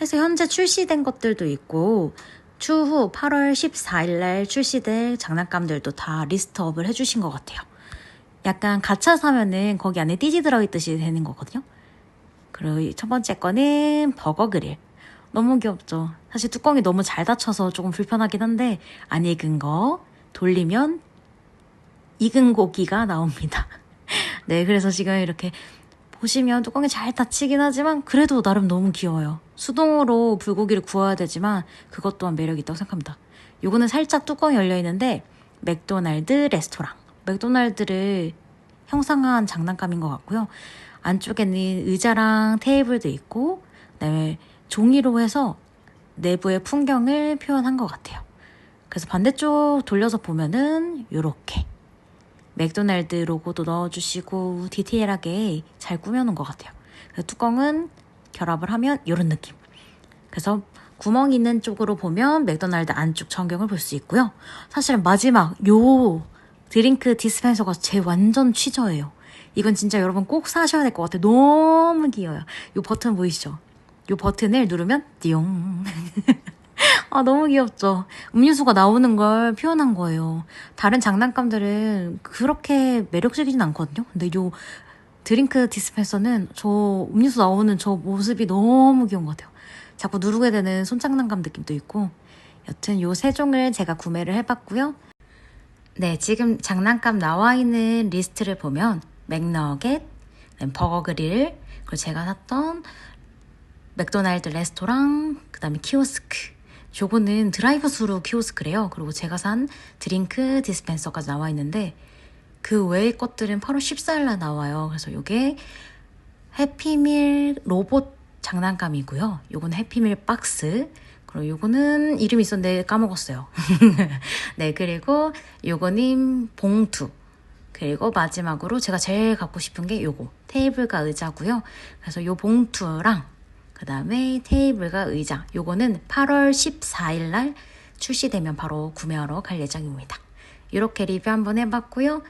해서 현재 출시된 것들도 있고 추후 8월 14일 날 출시될 장난감들도 다 리스트업을 해주신 것 같아요. 약간 가차 사면은 거기 안에 띠지 들어있듯이 되는 거거든요. 그리고 첫 번째 거는 버거 그릴. 너무 귀엽죠. 사실 뚜껑이 너무 잘 닫혀서 조금 불편하긴 한데 안 익은 거 돌리면 익은 고기가 나옵니다. 네, 그래서 지금 이렇게 보시면 뚜껑이 잘 닫히긴 하지만 그래도 나름 너무 귀여워요. 수동으로 불고기를 구워야 되지만 그것 또한 매력이 있다고 생각합니다. 요거는 살짝 뚜껑이 열려 있는데 맥도날드 레스토랑. 맥도날드를 형상화한 장난감인 것 같고요. 안쪽에는 의자랑 테이블도 있고 그다음에 종이로 해서 내부의 풍경을 표현한 것 같아요. 그래서 반대쪽 돌려서 보면은 요렇게 맥도날드 로고도 넣어주시고 디테일하게 잘 꾸며놓은 것 같아요. 뚜껑은 결합을 하면 이런 느낌. 그래서 구멍 있는 쪽으로 보면 맥도날드 안쪽 전경을 볼 수 있고요. 사실은 마지막 요 드링크 디스펜서가 제 완전 취저예요. 이건 진짜 여러분 꼭 사셔야 될 것 같아요. 너무 귀여워요. 요 버튼 보이시죠? 요 버튼을 누르면 띠용. 아, 너무 귀엽죠? 음료수가 나오는 걸 표현한 거예요. 다른 장난감들은 그렇게 매력적이진 않거든요. 근데 요 드링크 디스펜서는 저 음료수 나오는 저 모습이 너무 귀여운 것 같아요. 자꾸 누르게 되는 손장난감 느낌도 있고. 여튼 요 세 종을 제가 구매를 해봤고요. 네, 지금 장난감 나와 있는 리스트를 보면 맥너겟, 버거 그릴, 그리고 제가 샀던 맥도날드 레스토랑, 그 다음에 키오스크. 요거는 드라이브 스루 키오스크래요. 그리고 제가 산 드링크 디스펜서가 나와 있는데 그 외의 것들은 8월 14일 날 나와요. 그래서 요게 해피밀 로봇 장난감이고요. 요거는 해피밀 박스. 그리고 요거는 이름이 있었는데 까먹었어요. 네, 그리고 요거는 봉투. 그리고 마지막으로 제가 제일 갖고 싶은 게 요거 테이블과 의자고요. 그래서 요 봉투랑 그 다음에 테이블과 의자 요거는 8월 14일 날 출시되면 바로 구매하러 갈 예정입니다. 이렇게 리뷰 한번 해봤고요.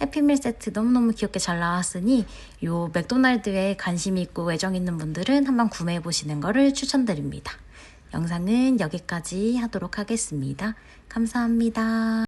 해피밀 세트 너무너무 귀엽게 잘 나왔으니 요 맥도날드에 관심 있고 애정 있는 분들은 한번 구매해 보시는 거를 추천드립니다. 영상은 여기까지 하도록 하겠습니다. 감사합니다.